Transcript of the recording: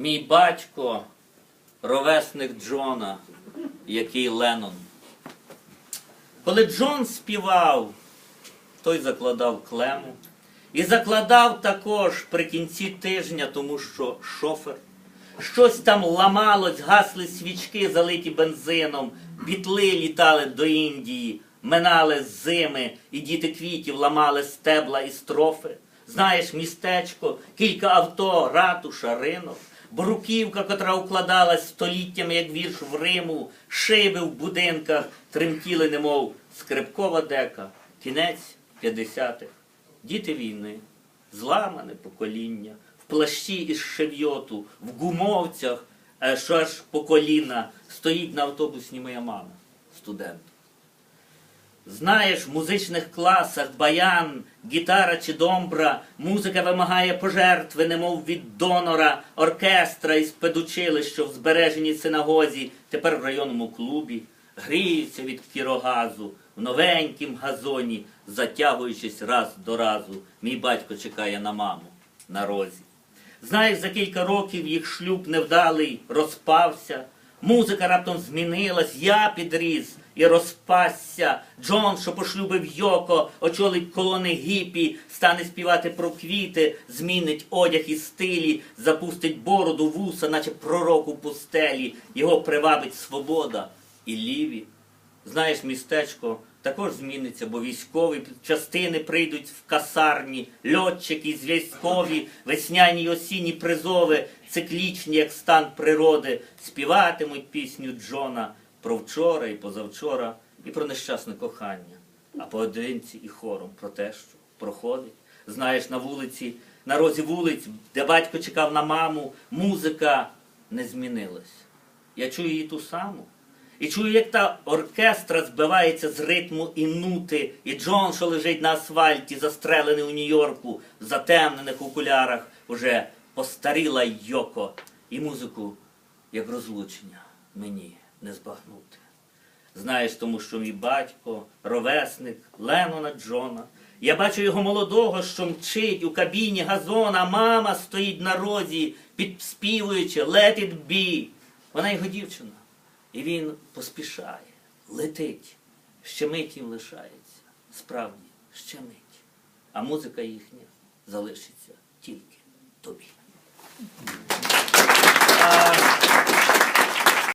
Мій батько, ровесник Джона, який Леннон. Коли Джон співав, той закладав клему. І закладав також при кінці тижня, тому що шофер. Щось там ламалось, гасли свічки, залиті бензином, бітли літали до Індії, минали зими, і діти квітів ламали стебла і строфи. Знаєш, містечко, кілька авто, ратуша, ринок, бруківка, котра укладалась століттями, як вірш в Риму, шиби в будинках тремтіли, немов скрипкова дека, кінець 50-х. Діти війни, зламане покоління, в плащі із шевйоту, в гумовцях, е, що аж по коліна, стоїть на автобусні моя мама, студент. Знаєш, в музичних класах баян, гітара чи домбра, музика вимагає пожертви, немов від донора, оркестра із педучилища в збереженій синагозі, тепер в районному клубі, гріються від кірогазу, в новенькім газоні, затягуючись раз до разу. Мій батько чекає на маму на розі. Знаєш, за кілька років їх шлюб невдалий розпався. Музика раптом змінилась, я підріс і розпасся. Джон, що пошлюбив Йоко, очолить колони гіпі, стане співати про квіти, змінить одяг і стилі, запустить бороду вуса, наче пророк у пустелі. Його привабить свобода і ліві. Знаєш, містечко також зміниться, бо військові частини прийдуть в касарні, льотчики, зв'язкові, весняні й осінні призови, циклічні, як стан природи, співатимуть пісню Джона про вчора і позавчора, і про нещасне кохання, а поодинці і хором про те, що проходить. Знаєш, на вулиці, на розі вулиць, де батько чекав на маму, музика не змінилась. Я чую її ту саму. І чую, як та оркестра збивається з ритму і нути, і Джон, що лежить на асфальті, застрелений у Нью-Йорку, в затемнених окулярах, уже постаріла Йоко, і музику, як розлучення, мені не збагнути. Знаєш, тому що мій батько, ровесник Леннона Джона. Я бачу його молодого, що мчить у кабіні газона, мама стоїть на розі, підспівуючи «Let it be». Вона його дівчина. І він поспішає, летить, ще мить їм лишається. Справді, ще мить. А музика їхня залишиться